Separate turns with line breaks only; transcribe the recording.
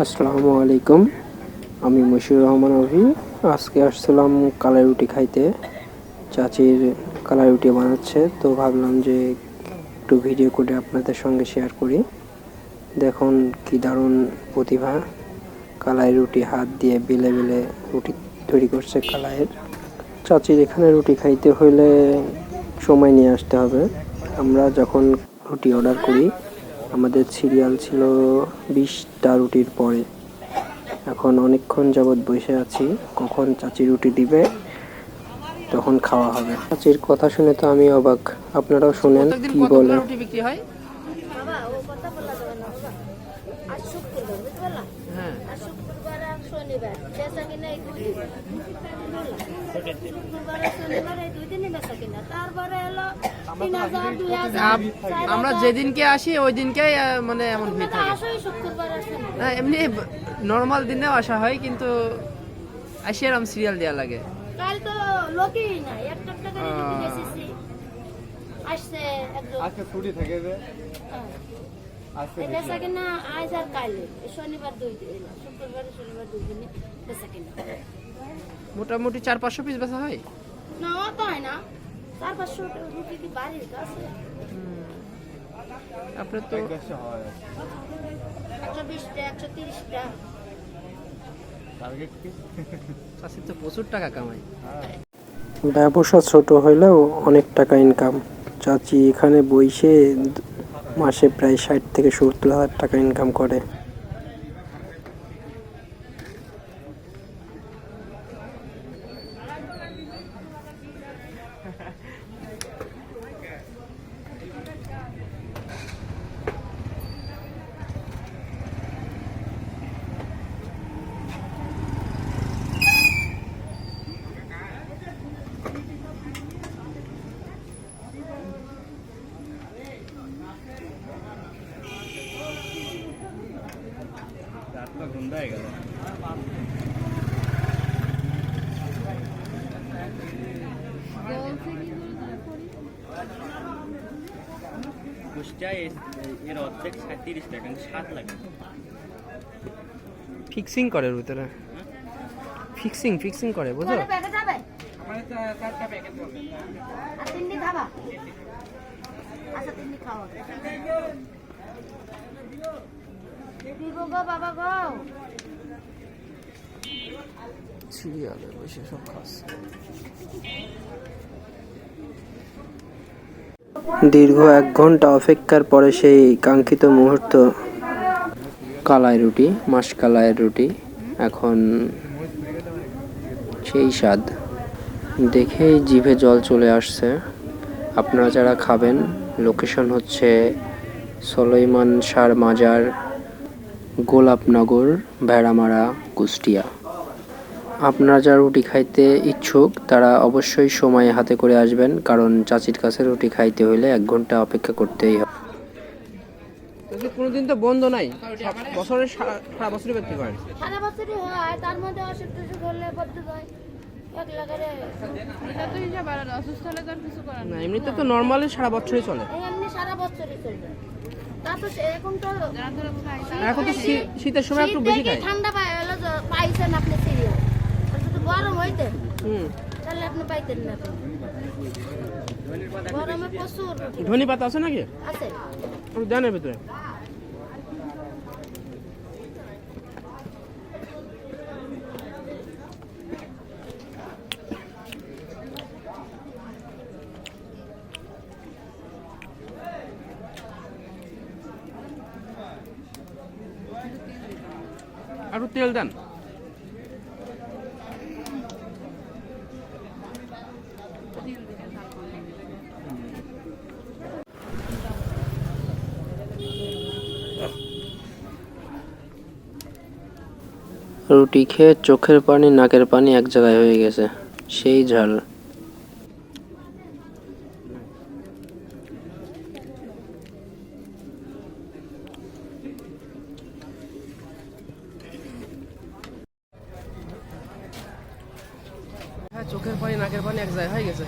আসসালামু আলাইকুম। আমি মশিউর রহমান অভি আজকে আসছিলাম কালাই রুটি খাইতে। চাচির কালাই রুটি বানাচ্ছে, তো ভাবলাম যে একটু ভিডিও করে আপনাদের সঙ্গে শেয়ার করি। দেখুন কি দারুণ প্রতিভা। কালাই রুটি হাত দিয়ে বেলে বেলে রুটি তৈরি করছে কালাইয়ের। চাচির এখানে রুটি খাইতে হইলে সময় নিয়ে আসতে হবে। আমরা যখন রুটি অর্ডার করি আমাদের সিরিয়াল ছিল বিশটা রুটির পরে। এখন অনেকক্ষণ যাবৎ বসে আছি কখন চাচি রুটি দিবে তখন খাওয়া হবে। চাচির কথা শুনে তো আমি অবাক। আপনারাও শুনেন কি বলে?
রুটি বিক্রি হয়
বাবা ও কথা বলা যাবে না বাবা আজ শুক্রবার বুঝতে পারলা
হ্যাঁ
আর শুক্রবার আর শনিবার বেচা কিনা এই দুই দিন। শুক্রবার শনিবার এই দুই দিনই বেচা কিনা তারপরে হলো তিন হাজার দুই হাজার
আমরা যেদিনকে আসি ওই দিনকে মানে এমন ভিড় থাকে।
আসোই শুক্রবার
না এমনি নর্মাল দিনেও আসা হয় কিন্তু আসি এরম সিরিয়াল দেওয়া লাগে।
কাল তো লোকই নাই। একটা একটা করে রুটি
আহ।
বেচেছি আসছে একজন।
আজকে ছুটি থেকে যে।
বেচা কিনা আজ আর কালে শনিবার দুই দিন শুক্রবার শনিবার দুই দিনে বেচা কিনা
মোটামুটি চার পাঁচশো পিস বেচা হয়?
না অত হয় না। চার পাঁচশো রুটি কি বাড়ির কাছে?
আপনার তো
একশো বিশটা একশো তিরিশটা।
টার্গেট
তো প্রচুর টাকা কামাই
ব্যবসা ছোট হইলেও অনেক টাকা ইনকাম চাচি এখানে বইসে মাসে প্রায় ষাট থেকে সত্তর হাজার টাকা ইনকাম করে।
গেল।
কুষ্টিয়ায় এর অর্ধেক টাকা সাত লাগে
ফিক্সিং করে ভিতরে? ফিক্সিং ফিক্সিং করে বুঝো
কত প্যাকেট হবে? আর তিনটি খাবা আচ্ছা তিনটি খাওয়া দিব গো বাবা গো।
সিরিয়ালে বসে সব খাচ্ছে।
দীর্ঘ এক ঘণ্টা অপেক্ষার পরে সেই কাঙ্ক্ষিত মুহূর্ত। কালাই রুটি মাস মাসকালাইয়ের রুটি এখন সেই স্বাদ। দেখেই জিভে জল চলে আসছে। আপনারা যারা খাবেন লোকেশন হচ্ছে সলৈমান সার মাজার গোলাপনগর ভেড়ামারা কুষ্টিয়া। আপনারা যারা রুটি খাইতে ইচ্ছুক তারা অবশ্যই সময় হাতে করে আসবেন কারণ চাচির কাছে রুটি খাইতে হইলে এক ঘণ্টা অপেক্ষা করতেই হবে।
কোনোদিন তো বন্ধ নাই। বছরের সারা বছরই বিক্রি করেন
সারা বছরই হয় তার মধ্যে অসুখ টসুখ হলে বদ্ধ হয়।
এমনিতে তো নর্মালি সারা বছরই চলে।
এমনি সারা বছরই চলবে। এখন তো
শীতের সময় একটু বেশি খায়।
ঠান্ডা পাই পাইছেন আপনি সিরিয়াল যদি গরম হইতেন
হুম।
তাহলে আপনি পাইতেন না তো। গরমে প্রচুর
ধনী পাতা আছে নাকি?
আছে।
দেন ভিতরে। একটু তেল দেন।
রুটি খেয়ে চোখের পানি, নাকের পানি এক জায়গায় হয়ে গেছে। সেই ঝাল।
চোখের পানি নাকের পানি এক জায়গায় হয়ে গেছে।